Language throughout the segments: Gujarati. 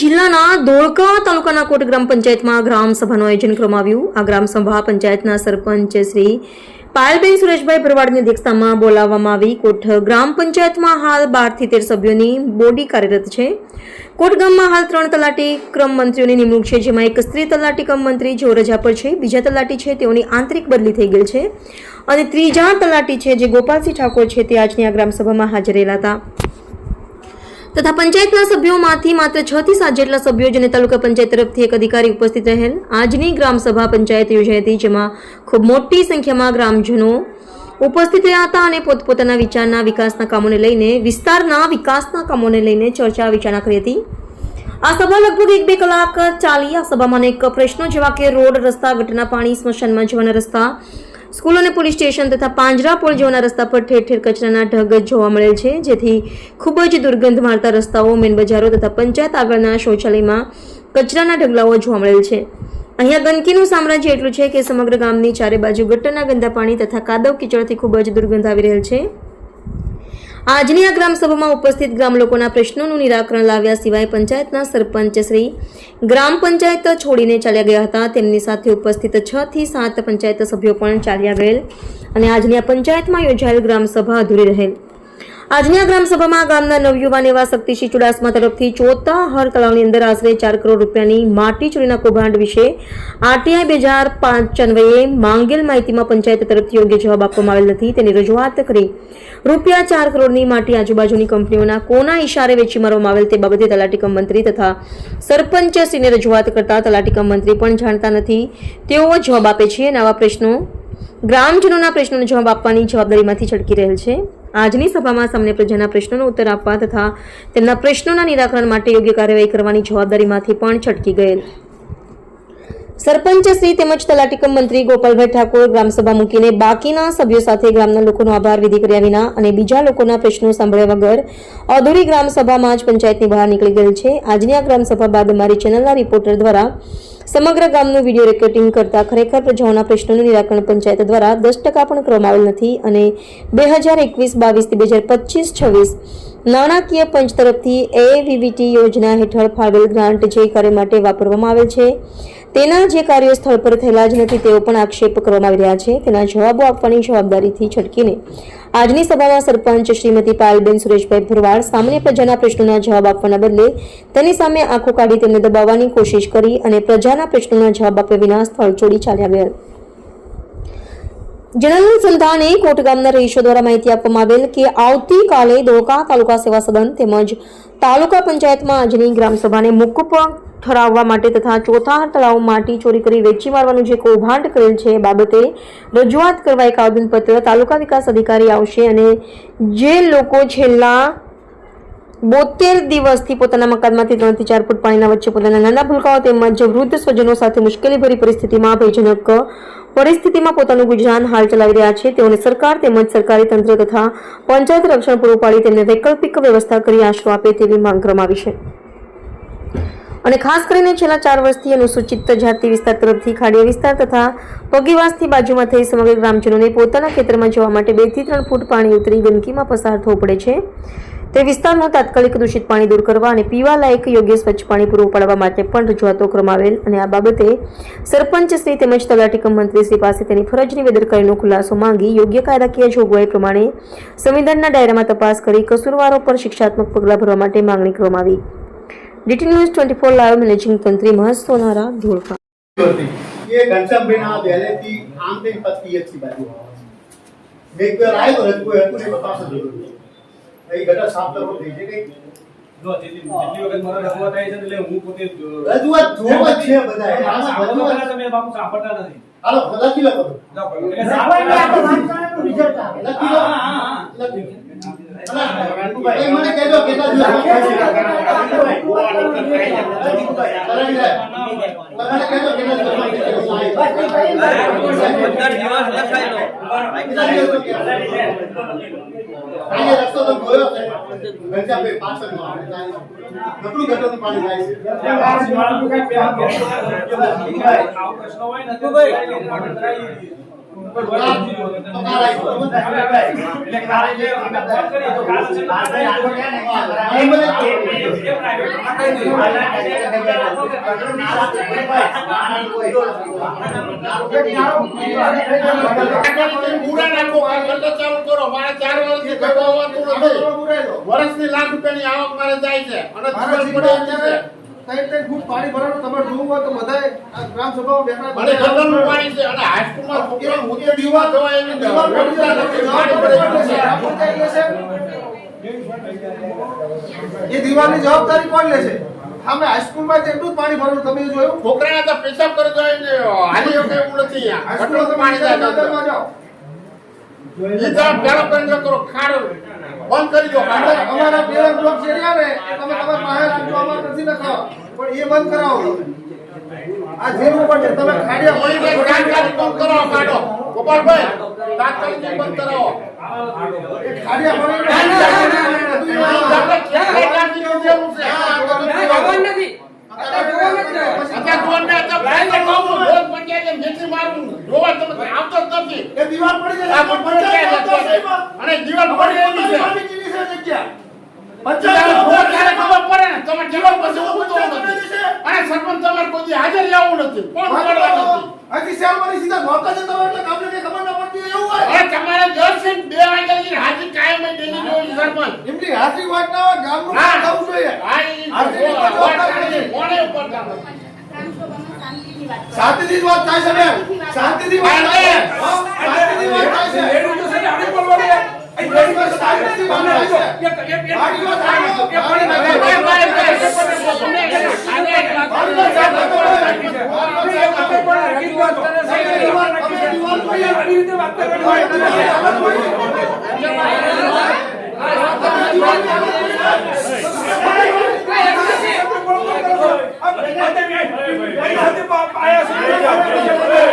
જિલ્લાના ધોળકા તાલુકાના કોટ ગ્રામ પંચાયતમાં ગ્રામ સભાનું આયોજન કરવામાં આવ્યું. આ ગ્રામ સભા પંચાયતના સરપંચ શ્રી પાયલબેન સુરેશભાઈ ભરવાડની અધ્યક્ષતામાં બોલાવવામાં આવી. કોટ ગ્રામ પંચાયતમાં હાલ બારથી તેર સભ્યોની બોડી કાર્યરત છે. કોટ ગામમાં હાલ ત્રણ તલાટી ક્રમ મંત્રીઓની નિમણૂક છે, જેમાં એક સ્ત્રી તલાટી ક્રમ મંત્રી જેઓ રજા પર છે, બીજા તલાટી છે, તેઓની આંતરિક બદલી થઈ ગઈ છે. અને ત્રીજા તલાટી છે, જે ગોપાલસિંહ ઠાકોર છે, તે આજની આ ગ્રામસભામાં હાજર રહેલા હતા. તથા પંચાયતના સભ્યોમાંથી માત્ર છ થી સાત જેટલા સભ્યો જેને તાલુકા પંચાયત તરફથી એક અધિકારી ઉપસ્થિત રહેલ. આજની ગ્રામસભા પંચાયત યોજાઈ હતી, જેમાં ખૂબ મોટી સંખ્યામાં ગ્રામજનો ઉપસ્થિત રહ્યા હતા અને પોતપોતાના વિચારના વિકાસના કામોને લઈને, વિસ્તારના વિકાસના કામોને લઈને ચર્ચા વિચારણા કરી હતી. આ સભા લગભગ એક બે કલાક ચાલી આ સભામાં અનેક પ્રશ્નો, જેવા કે રોડ રસ્તા, ગટરના પાણી, સ્મશાનમાં જવાના રસ્તા સ્કૂલ અને પોલીસ સ્ટેશન તથા પાંજરા પોળ જેવાના રસ્તા પર ઠેર ઠેર કચરાના ઢગ જોવા મળેલ છે, જેથી ખૂબ જ દુર્ગંધ મારતા રસ્તાઓ, મેન બજારો તથા પંચાયત આગળના શૌચાલયમાં કચરાના ઢગલાઓ જોવા મળેલ છે. અહીંયા ગંદકીનું સામ્રાજ્ય એટલું છે કે સમગ્ર ગામની ચારે બાજુ ગટરના ગંદા પાણી તથા કાદવ કીચડથી ખૂબ જ દુર્ગંધ આવી રહેલ છે. આજની આ ગ્રામસભામાં ઉપસ્થિત ગ્રામ લોકોના પ્રશ્નોનું નિરાકરણ લાવ્યા સિવાય પંચાયતના સરપંચ શ્રી ગ્રામ પંચાયત છોડીને ચાલ્યા ગયા હતા. તેમની સાથે ઉપસ્થિત છ થી સાત પંચાયત સભ્યો પણ ચાલ્યા ગયેલ અને આજની આ પંચાયતમાં યોજાયેલ ગ્રામસભા અધૂરી રહેલ. આજની આ ગ્રામસભામાં ગામના નવયુવાન એવા શક્તિસિંહ ચુડાસમા તરફથી ચોથા હર તળાવની અંદર આશરે ચાર કરોડ રૂપિયાની માટી ચોરીના કૌભાંડ વિશે આરટીઆઈ બે હજાર પાંચ માંગેલ માહિતીમાં પંચાયત તરફથી યોગ્ય જવાબ આપવામાં આવેલ નથી. તેની રજૂઆત કરી રૂપિયા ચાર કરોડની માટી આજુબાજુની કંપનીઓના કોના ઇશારે વેચી મારવામાં આવેલ તે બાબતે તલાટીકમ મંત્રી તથા સરપંચશ્રીને રજૂઆત કરતા તલાટીકમ મંત્રી પણ જાણતા નથી. તેઓ જવાબ આપે છે અને આવા પ્રશ્નો ગ્રામજનોના પ્રશ્નોનો જવાબ આપવાની જવાબદારીમાંથી છટકી રહેલ છે. આજની સભામાં સામાન્ય પ્રજાના પ્રશ્નોનો ઉત્તર આપવા તથા તેમના પ્રશ્નોના નિરાકરણ માટે યોગ્ય કાર્યવાહી કરવાની જવાબદારીમાંથી પણ છટકી ગયેલ. સરપંચ શ્રી તેમજ તલાટીકમ મંત્રી ગોપાલભાઈ ઠાકોર ગ્રામસભા મૂકીને બાકીના સભ્યો સાથે ગ્રામના લોકોનો આભાર વિધિ કર્યા વિના અને બીજા લોકોના પ્રશ્નો સાંભળ્યા વગર અધૂરી ગ્રામસભામાં જ પંચાયતની બહાર નીકળી ગયેલ છે. આજની આ ગ્રામસભા બાદ અમારી ચેનલના રિપોર્ટર દ્વારા સમગ્ર ગામનું વીડિયો રેકોર્ડિંગ કરતા ખરેખર પ્રજાઓના પ્રશ્નોનું નિરાકરણ પંચાયત દ્વારા દસ ટકા પણ કરવામાં આવેલ નથી અને બે હજાર એકવીસ બાવીસથી બે હજાર પચીસ, છવ્વીસ નાણાકીય પંચ તરફથી એવીવીટી યોજના હેઠળ ફાળવેલ ગ્રાન્ટ જે કાર્ય માટે વાપરવામાં આવેલ છે. તેના જે કાર્યો સ્થળ પર થયેલા જ નથી, તેઓ પણ આક્ષેપ કરવામાં આવી રહ્યા છે. તેના જવાબો આપવાની જવાબદારીથી છટકીને આજની સભામાં સરપંચ શ્રીમતી પાયલબેન સુરેશભાઈ ભરવાડ સામાન્ય પ્રજાના પ્રશ્નોના જવાબ આપવાના બદલે તેની સામે આંખો કાઢી તેમને દબાવવાની કોશિશ કરી અને પ્રજાના પ્રશ્નોના જવાબ આપ્યા વિના સ્થળ છોડી ચાલ્યા ગયા. જનરલ સંધાને કોટ ગામના રહીશો દ્વારા માહિતી આપવામાં આવેલ કે આવતીકાલે ધોળકા તાલુકા સેવા સદન તેમજ તાલુકા પંચાયતમાં આજની ગ્રામસભાને મોકૂફ ઠરાવવા માટે તથા ચોથા તળાવ માટી ચોરી કરી વેચી મારવાનું જે કૌભાંડ કરેલ છે એ બાબતે રજૂઆત કરવા એક આવેદનપત્ર તાલુકા વિકાસ અધિકારી આવશે અને જે લોકો છેલ્લા બોતેર દિવસથી પોતાના મકાનમાંથી ત્રણથી ચાર ફૂટ પાણીના વચ્ચે પોતાના નાના ભૂલકાઓ તેમજ વૃદ્ધ સ્વજનો સાથે મુશ્કેલીભરી પરિસ્થિતિમાં ભયજનક પરિસ્થિતિમાં પોતાનું ગુજરાન હાલ ચલાવી રહ્યા છે. તેઓને સરકાર તેમજ સરકારી તંત્ર તથા પંચાયત રક્ષણ પૂરું પાડી તેમને વૈકલ્પિક વ્યવસ્થા કરી આશરો આપે તેવી માંગ કરવામાં આવી છે. અને ખાસ કરીને છેલ્લા ચાર વર્ષથી અનુસૂચિત જાતિ વિસ્તાર તરફથી ખાડીયા વિસ્તાર તથા પગીવાસથી બાજુમાં થઈ સમગ્ર ગ્રામજનોને પોતાના ખેતરમાં જવા માટે બેથી ત્રણ ફૂટ પાણી ઉતરી ગંદકીમાં પસાર થવું પડે છે. તે વિસ્તારનું તાત્કાલિક દૂષિત પાણી દૂર કરવા અને પીવા લાયક યોગ્ય સ્વચ્છ પાણી પૂરું પાડવા માટે પણ રજૂઆતો કરવામાં અને આ બાબતે સરપંચ શ્રી તેમજ તલાટીકમ મંત્રી શ્રી પાસે તેની ફરજની બેદરકારીનો ખુલાસો માંગી યોગ્ય કાયદાકીય જોગવાઈ પ્રમાણે સંવિધાનના ડાયરામાં તપાસ કરી કસૂરવારો પર શિક્ષાત્મક પગલાં ભરવા માટે માંગણી કરવામાં આવી. DT news twenty four live managing તંત્રી મહસ સોનારા ધોળકા. હતી એ ઘનશ્યામભાઈ ના આમ તેમ પત્તી હતી બાજુ. મેં એક વાર આવ્યો તો કોઈ હતું ને બતાવશે જરૂર. એ ગટર સાફ કરવો થઈ છે કઈ જો જેટલી જેટલી વખત મારો રજૂઆત જોવો છે બધા. તમે બાપુ સાંભળતા નથી. હાલો લખી લો. લખી લો એ મને કહેજો કેટલા દિવસ મને કહેજો કેટલા આજે રસ્તો તો જોયો છે ને ને ને, વર્ષની લાખ રૂપિયાની આવક મારે જાય છે અને ત્રણ ત્રણ ફૂટ પાણી તમારે જોવું હોય તો બધાય ગ્રામ સભામાં બેઠા મને ગટરનું પાણી છે અને હાઈસ્કૂલમાં છોકરા દીવા પડી જાય તો છે. જવાબદારી એ દિવાલની જવાબદારી કોણ લેશે? અમે હાઈસ્કૂલમાં તો એટલું જ પાણી ભરેલું તમે જોયું? છોકરાને તો પેશાબ કરે એને હાલી વખતે એવું નથી હાઈસ્કૂલમાં પાણી જાય. જાઓ. પેલો કરો ખાડો. બંધ કરી દો. અમારા બે બ્લોક છે ને તમે તમારા પાસે રાખજો અમારે નથી નખાવા પણ એ બંધ કરાવો આ જેવું પડે તમે ખાડિયા પડી ગઈ તાત્કાલિક બંધ કરાવો કાઢો ગોપાલભાઈ તાત્કાલિક બંધ કરાવો ખાડિયા પડી આપણે ક્યાં કાઢી જેવું છે અત્યારે જોવાને અત્યારે છું, રોજ પંચાયતે મેથી મારું? જોવા તમે આવતો જ નથી. એ દિવાલ પડી આ જાય ક્યાં અને દિવાલ પડી એવી છે. ત્યારે જોવા ત્યારે ખબર પડે ને? તમે દિવાલ પછી ઊભું નથી. અને સરપંચ તમારે કોઈ હાજર લેવું નથી. કોણ કરવા નથી? અહીંથી શહેરમાંથી સીધા ધોકા જતા એટલે ગામને કઈ ખબર ના પડતી એવું હોય. અરે તમારે બે વાગ્યાની હાજરી કાયમ ડેલી જોઈ સરપંચ. એમની હાજરી વાત ના હોય ગામનું થવું જોઈએ. હા, ઈ કોણે ઉપર કામ? શાંતિથી વાત થાય છે બેન શાંતિથી વાત થાય શાંતિથી વાત થાય છે શાંતિથી વાત થાય છે ગાડી વાત થાય છે. ગાડી વાત થાય છે. ભાઈ, ભાઈ, ભાઈ. શાંતિ છે કે તું જોતું નથી, તો કરતો નથી. દબાવવાની વાત કોઈ છે જ નહીં. તમારા રજૂઆત શાંતિથી કરાય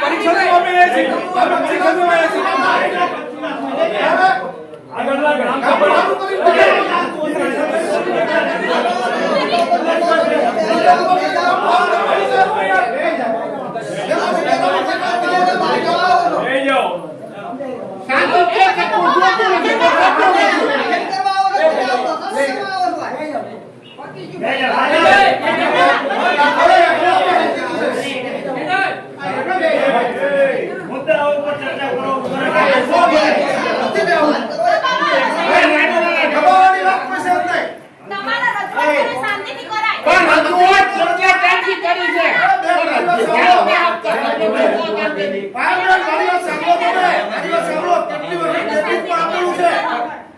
પણ રજૂઆત સરકાર ક્યાંથી કરી છે? ધ્યાન આપતા નથી. પાયામાં મારી વાત સાંભળો તમે. મારી વાત સાંભળો. કેટલી વખત લેખિતમાં આપેલું છે.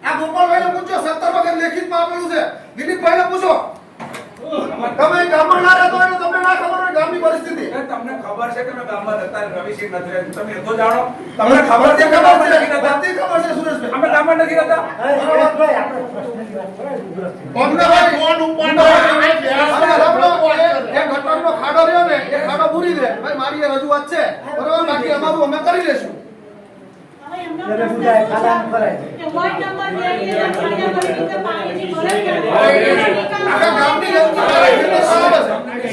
આ ગોપાલભાઈને પૂછો, સત્તર વખત લેખિતમાં આપેલું છે. દિલીપભાઈને પૂછો. તમે ગામમાં ના રહેતો હોય તમને ના ખબર હોય ગામની પરિસ્થિતિ. તમને ખબર છે કે મેં ગામમાં રહેતા રવિસિંહ નથી રહેતો તમે એ તો જાણો તમને ખબર છે ખબર છે. બધી ખબર છે, સુરેશભાઈ. અમે ગામમાં નથી રહેતા અમને ભાઈ, ફોન ઉપર એ- ગટરનો ખાડો રહ્યો ને, એ ખાડો પૂરી દે. ભાઈ, મારી એ રજૂઆત છે. બરોબર? બાકી અમારું અમે કરી લેશું. હવે એમનો પ્રશ્ન કે વોર્ડ નંબર બે ની અંદર પર રીતે પાણીની ભરાઈ આખા ગામની જનતા એને સામે છે.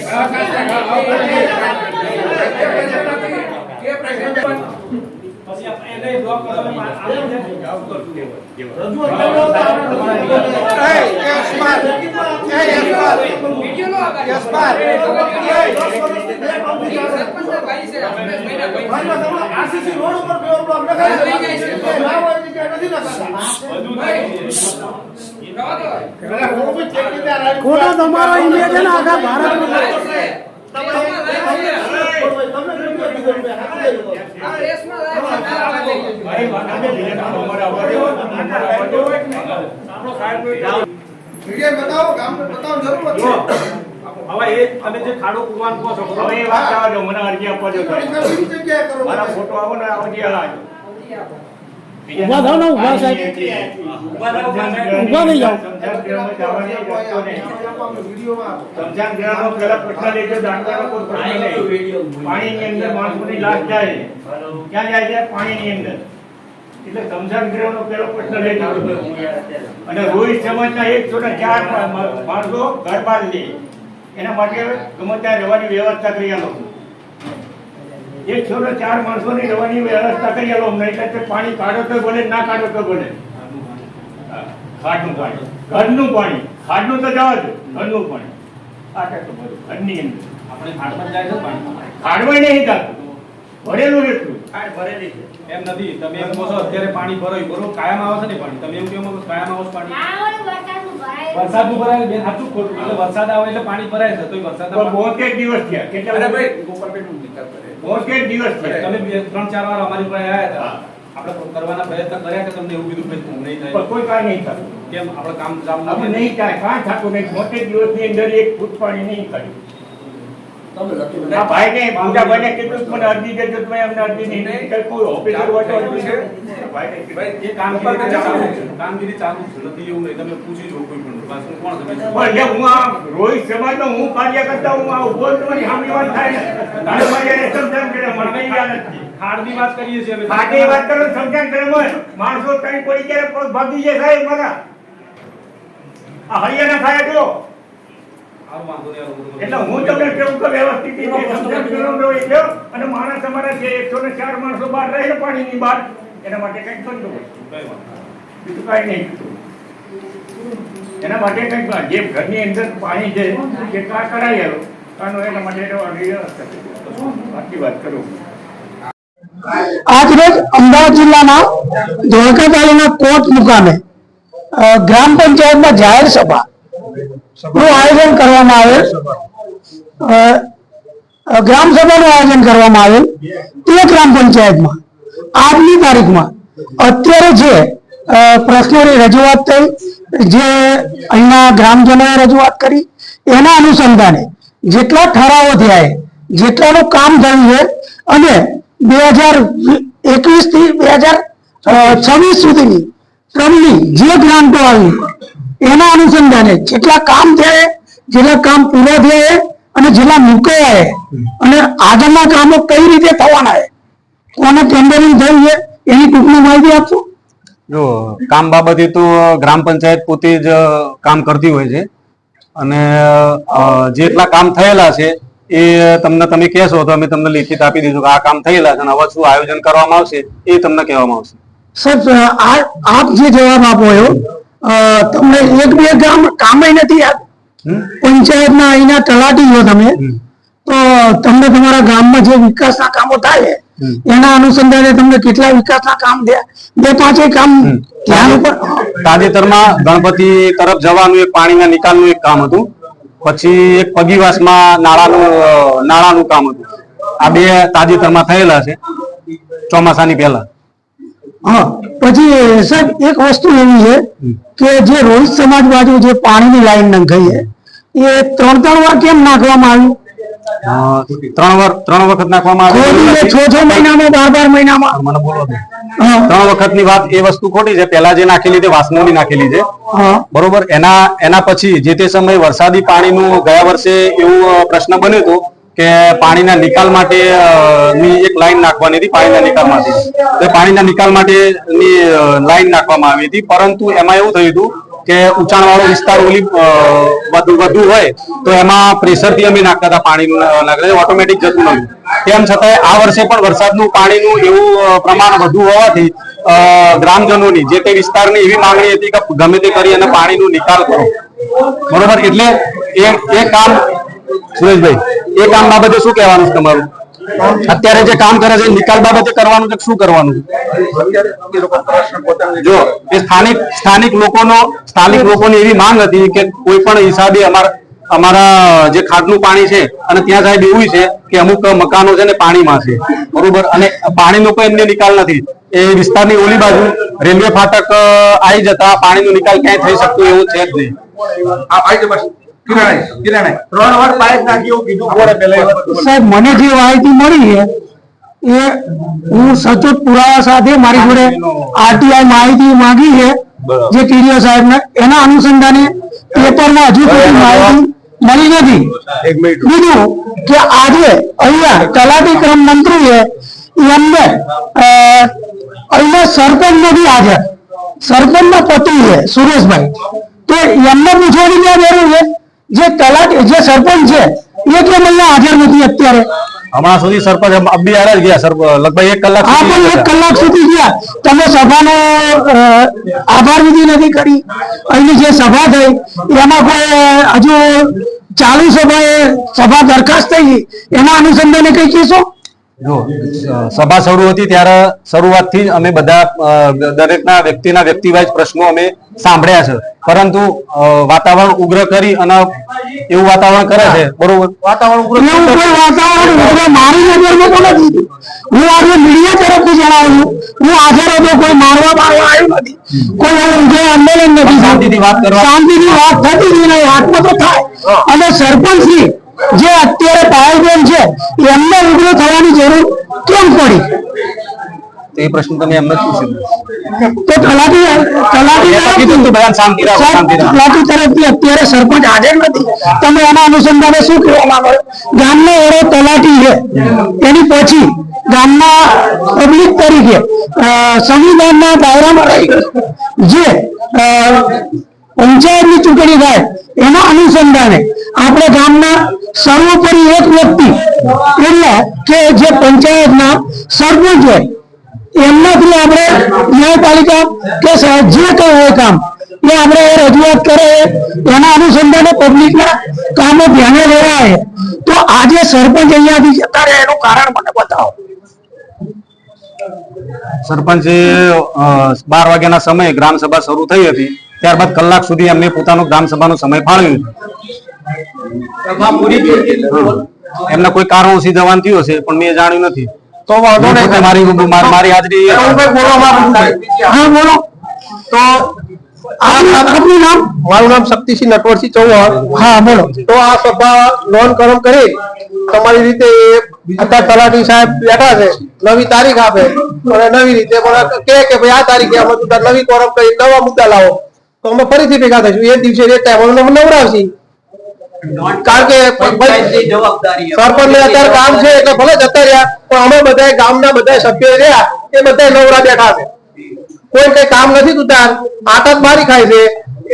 પછી આપણે ખોટો તમારો ઇમેજ ને આખા ભારતમાં. હવે એ તમે જે ખાડો પૂરવાનું કહો છો હવે એ વાત આવજો મને અરજી આપવા મારા ફોટો આવો ને અરજી હલાવજો ઊભા થાવ ને ઊભા સાહેબ. ઊભા થઈ જાઓ. જવાની પાણીની અંદર માણસોની લાશ જાય. ક્યાં જાય છે? પાણીની અંદર. એટલે સમજાન ગ્રહનો પેલો પ્રશ્ન લેજો અને રોહિત સમાજના એક ને ચાર માણસો ઘર બહાર લે. એના માટે ગમે ત્યાં રહેવાની વ્યવસ્થા કરી આલો. એકસો છોડો ચાર માણસો ની રહેવાની વ્યવસ્થા કરી આલો. અમને એટલે તે પાણી કાઢો તો ભલે ના કાઢો તો ભલે. ખાડનું પાણી. ઘરનું પાણી. ખાડનું તો જવા દો ઘરનું પાણી. આ તો બધું. ઘરની અંદર. આપણે ખાડમાં જાય છે પાણી ખાડવાય નહીં જાતું. ભરેલું એટલું. ખાડ ભરેલી છે. એમ નથી. તમે એમ કહો છો અત્યારે પાણી ભરાયું. બરોબર કાયમ આવે છે ને પાણી? તમે એમ કહો છો કાયમ આવે છે પાણી? વરસાદનું ભરાય બેન સાચું ખોટું. એટલે વરસાદ આવે એટલે પાણી ભરાય છે. તો વરસાદ બોતેર દિવસ થયા. કેટલા અરે ભાઈ ગોપાલભાઈ નિકાલ બોતેર દિવસ છે. તમે ત્રણ ચાર વાર અમારી પાસે આવ્યા હતા. આપણે કરવાના પ્રયત્ન કર્યા કે તમને એવું કીધું કે નહીં પણ થાય કોઈ કાંઈ નહીં થતું કેમ? આપણે કામ કામ આપણે નથી નહીં થાય કાંઈ થતું નહીં. મોટે દિવસની અંદર એક ફૂટ પાણી નહીં? કર્યું ભાઈને પૂજાભાઈને કીધું કે મને અરજી દેજો તમે અમને અરજી નહીં નહીં. કોઈ ઓફિસર હોય તો અરજી છે. કામગીરી ચાલુ છે. કામગીરી ચાલુ છે. નથી એવું નહીં. તમે પૂછી કોઈ પણ પાછું કોણ તમે પણ જે હું આ રોહિત સમાજનો હું કાર્ય હું આ ઊભો તમારી સામે વાત થાય તારે મારે એને કરે મને યાદ નથી. ખાડની વાત કરીએ છીએ અમે. ખાટી વાત કરો સમજાણ કરે મને. માણસો કઈ પડી ક્યારે ભાગી જાય સાહેબ મારા. આ હૈયાના થાય જો. એટલે હું તમને કેવું કે વ્યવસ્થિત રીતે સમજાણ કરવાનો હોય અને માણસ અમારા છે એકસો ને ચાર માણસો બહાર રહે પાણીની બહાર. એના માટે કંઈક કરજો કઈ વાત બીજું કાંઈ નહીં. એના માટે કંઈક જે ઘરની અંદર પાણી છે જે કા કરાઈ આવ્યો કાનો એના માટે બાકી વાત કરું. આજરોજ અમદાવાદ જિલ્લાના ધોળકા તાલુકાના કોટ મુકામે ગ્રામ પંચાયતમાં જાહેર સભા નું આયોજન કરવામાં આવેલ. ગ્રામ સભાનું આયોજન કરવામાં આવેલ. તે ગ્રામ પંચાયતમાં આજની તારીખમાં અત્યારે જે પ્રશ્નોની રજૂઆત થઈ, જે અહીંના ગ્રામજનોએ રજૂઆત કરી. એના અનુસંધાને જેટલા ઠરાવો થયા જેટલાનું કામ થયું છે અને બે હજાર એકવીસથી બે હજાર છવ્વીસ સુધીની શ્રમની જે ગ્રાન્ટો આવી, એના અનુસંધાને જેટલા કામ થયા જેટલા કામ પૂરા થયા અને જેટલા મુકાયા અને આગળના કામો કઈ રીતે થવાના છે કોને ટેન્ડરિંગ થયું છે એની ટૂંકમાં માહિતી આપશો? જો કામ બાબતે તો ગ્રામ પંચાયત પોતે જ કામ કરતી હોય છે અને જેટલા કામ થયેલા છે એ તમને તમે કહેશો તો અમે તમને લિખિત આપી દીધું કે આ કામ થયેલા છે અને હવે શું આયોજન કરવામાં આવશે એ તમને કહેવામાં આવશે સર આ આપ જે જવાબ આપો તમને એક બે ગામ કામ નથી યાદ? પંચાયતના અહીંના તલાટી છો તમે તો તમને તમારા ગામમાં જે વિકાસના કામો થાય. એના અનુસંધાને તમને કેટલા વિકાસના કામ થયા બે પાંચેય કામ ધ્યાન ઉપર તાજેતરમાં ગણપતિ તરફ જવાનું એક પાણીના નિકાલનું એક કામ હતું. પછી એક પગીવાસમાં નાળાનું નાળાનું કામ હતું. આ બે તાજેતરમાં થયેલા છે ચોમાસાની પહેલા. હા પછી સાહેબ એક વસ્તુ એવી છે કે જે રોહિત સમાજ બાજુ જે પાણીની લાઈન નંખાઈ છે એ ત્રણ ત્રણ વાર કેમ નાખવામાં આવી? અ, ત્રણ વાર ત્રણ વખત નાખવામાં ખોટી છ છ મહિનામાં બાર બાર મહિનામાં. મને બોલો ત્રણ વખતની વાત એ વસ્તુ ખોટી છે. પહેલા જે નાખેલી તે વાસણોની નાખેલી છે. બરોબર? એના એના પછી જે તે સમયે વરસાદી પાણીનું ગયા વર્ષે એવું પ્રશ્ન બન્યો હતો કે પાણીના નિકાલ માટે ની એક લાઈન નાખવાની હતી પાણીના નિકાલ માટે તો પાણીના નિકાલ માટે ની લાઈન નાખવામાં આવી હતી. પરંતુ એમાં એવું થયું હતું કે ઊંચાણવાળો વિસ્તાર ઓલી વધુ હોય, તો એમાં પ્રેશરથી અમે નાખતા હતા પાણીનું ઓટોમેટિક જતું નહોતું. તેમ છતાં આ વર્ષે પણ વરસાદનું પાણીનું એવું પ્રમાણ વધુ હોવાથી ગ્રામજનોની જે તે વિસ્તારની એવી માંગણી હતી કે ગમે તે કરી અને પાણીનું નિકાલ કરો. બરોબર? એટલે એ એ કામ, સુરેશભાઈ, એ કામ બાબતે શું કહેવાનું છે તમારું? અત્યારે જે કામ કરે છે, નિકાલ બાબતે કરવાનું છે, શું કરવાનું જો, એ સ્થાનિક સ્થાનિક લોકોનો, સ્થાનિક લોકોની એવી માંગ હતી કે કોઈ પણ હિસાબે અમારા અમારા જે ખાડનું પાણી છે, અને ત્યાં સાહેબ એવું છે કે અમુક મકાનો છે ને પાણીમાં છે. બરોબર? અને પાણીનો કોઈ એમને નિકાલ નથી. એ વિસ્તારની ઓલી બાજુ રેલવે ફાટક આવી જતા પાણીનો નિકાલ ક્યાંય થઈ શકતો એવું છે જ નહીં. સાહેબ મને જે માહિતી મળી છે એ હું સચોટ પુરાવા સાથે મારી જોડે આરટીઆઈ માહિતી માંગી છે જે ટીડીઓ સાહેબને. એના અનુસંધાને પેપરમાં હજુ સુધી માહિતી મળી નથી. બીજું કે આજે અહીંયા તલાટી ક્રમ મંત્રી છે એમને અહીંયા સરપંચ નથી હાજર સરપંચના પતિ છે સુરેશભાઈ. તો એમને પૂછવાની ક્યાં જરૂર છે? જે તલાટ જે સરપંચ છે એ કેમ અહીંયા હાજર નથી અત્યારે. હમણાં સુધી સરપંચ અબી આરા ગયા સર લગભગ એક કલાક હા પણ એક કલાક સુધી ગયા. તમે સભાનો આભાર વિધિ નથી કરી. અહીંની જે સભા થઈ એમાં કોઈ હજુ ચાલુ સભાએ સભા દરખાસ્ત થઈ એના અનુસંધાને કઈ કહેશો? જો સભા શરૂ હતી ત્યારે શરૂઆતથી અમે બધા દરેકના વ્યક્તિના વ્યક્તિવાઇઝ પ્રશ્નો અમે સાંભળ્યા છે. પરંતુ વાતાવરણ ઉગ્ર કરી અને એવું વાતાવરણ કરે છે. બરોબર? વાતાવરણ ઉગ્ર એવું વાતાવરણ ઉગ્ર મારી નજરમાં તો નથી. હું આજે મીડિયા તરફથી જણાવું છું. હું હાજર હતો કોઈ મારવા મારવા આવ્યું નથી. કોઈ આંદોલન નથી શાંતિથી વાત કરવા- શાંતિથી વાત થતી હતી ને વાતમાં તો થાય. અને સરપંચ જે અત્યારે પાયલબેન છે એમને ઉગ્ર થવાની જરૂર કેમ પડી? તો એ પ્રશ્ન તમે એમને જ પૂછી તો તલાટી તલાટી બધાને શાંતિ રાખો, શાંતિ રાખો. તલાટી તરફથી અત્યારે સરપંચ હાજર નથી. તમે એના અનુસંધાને શું કહેવા માંગો ગામનો એરો તલાટી છે. એની પછી ગામના પબ્લિક તરીકે સંવિધાનના દાયરામાં રહી જે પંચાયતની ચૂંટણી થાય એના અનુસંધાને આપણે ગામના સર્વોપરી એક વ્યક્તિ એટલે કે જે પંચાયતના સરપંચ હોય એમનાથી આપણે ન્યાયપાલિકા કે જે કઈ હોય કામ. એ આપણે એ રજૂઆત કરે એના અનુસંધાને પબ્લિકના કામો ધ્યાને લેવાય. તો આજે સરપંચ અહીંયાથી જતા રહે એનું કારણ મને બતાવો. સરપંચે બાર વાગ્યાના સમયે ગ્રામ સભા શરૂ થઈ હતી. ત્યારબાદ કલાક સુધી એમને પોતાનો ગ્રામ સભાનો સમય ફાળવ્યો. એમને એમના કોઈ કારણોસી જવાન થયું હશે પણ મેં જાણ્યું નથી. તો વાંધો નહીં. મારી મારી હાજરી હું કંઈ બોલવા હા બોલો. તો આપનું નામ? મારું નામ શક્તિસિંહ નટવરસિંહ ચૌહાણ. હા બોલો. તો આ સભા લોન કરમ કરી તમારી રીતે અત્યારે તલાટી સાહેબ બેઠા છે. નવી તારીખ આપે. અને નવી રીતે પણ કે કે ભાઈ આ તારીખે અમે નવી કોરમ કરી નવા મુદ્દા લાવો. તો અમે ફરીથી ભેગા થઈશું. એ દિવસે એ ટાઈમ અમે નવડાવશી. કારણ કે સરપંચ અત્યારે કામ છે એટલે ભલે જતા રહ્યા પણ અમે બધા ગામના બધા સભ્યો રહ્યા એ બધા નવરા બેઠા છે. કોઈ કઈ કામ નથી તું આતંક મારી ખાય છે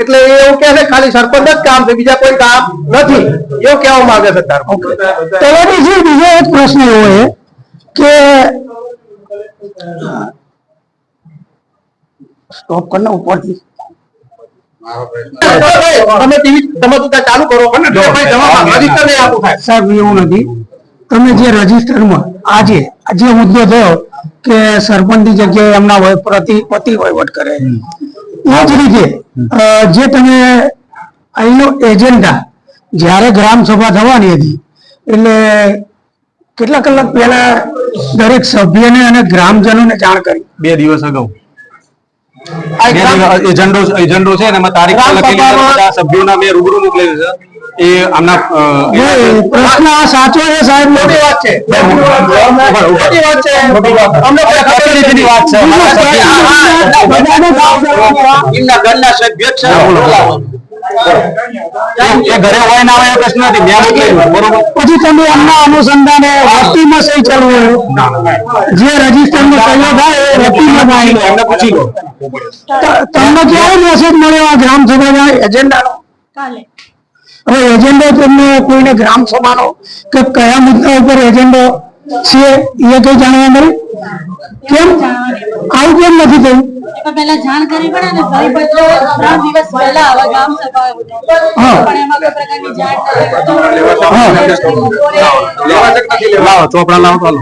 એટલે એ એવું કે છે ખાલી સરપંચ જ કામ છે બીજા કોઈ કામ નથી. એવું કહેવા માંગે છે તાર તલાટીજી બીજો એક પ્રશ્ન એવો છે કે સ્ટોપ કરને ઉપરથી. તમે ટીવી તમે ચાલુ કરો. અને જો ભાઈ જવાબ રજિસ્ટર નહીં આપું થાય સાહેબ એવું નથી. તમે જે રજીસ્ટરમાં આજે જે મુદ્દો થયો કે સરપંચની જગ્યાએ એમના પ્રતિ પતિ વહીવટ કરે. એ જ રીતે જે તમે અહીંનો એજન્ડા જ્યારે ગ્રામ સભા થવાની હતી એટલે કેટલા કલાક પહેલા દરેક સભ્યને અને ગ્રામજનોને જાણ કરી? બે દિવસ અગાઉ. એજન્ડો એજન્ડો છે એમાં તારીખ લખેલી છે. સભ્યોના મેં રૂબરૂ મોકલેલું છે એ આમના પ્રશ્ન આ સાચો છે સાહેબ? મોટી વાત છે. મોટી વાત છે. અમને ખબર પ્રતિનિધિની વાત છે. ઘરના સભ્ય છે. એ ઘરે હોય ના હોય એ પ્રશ્ન નથી મેં મોકલેલું બરોબર? પછી તમે એમના અનુસંધાને વસ્તીમાં સહી ચાલવું જે રજીસ્ટરમાં સહીઓ થાય એ વસ્તીમાં થાય. એમને પૂછી લો. તમને ક્યારે મેસેજ મળ્યો આ ગ્રામ સભાના એજન્ડાનો કાલે. હવે એજન્ડો તમને કોઈને ગ્રામ સભાનો કે કયા મુદ્દા ઉપર એજન્ડો છે એ કઈ જાણવા મળે? કેમ? આવું કેમ નથી થયું? પહેલા જાણ કરવી પડે ને ફરી ત્રણ દિવસ પહેલા આવા ગામ સભા હા. પણ એમાં કોઈ પ્રકારની જાણ લાવો ચોપડા લાવો તો હાલો.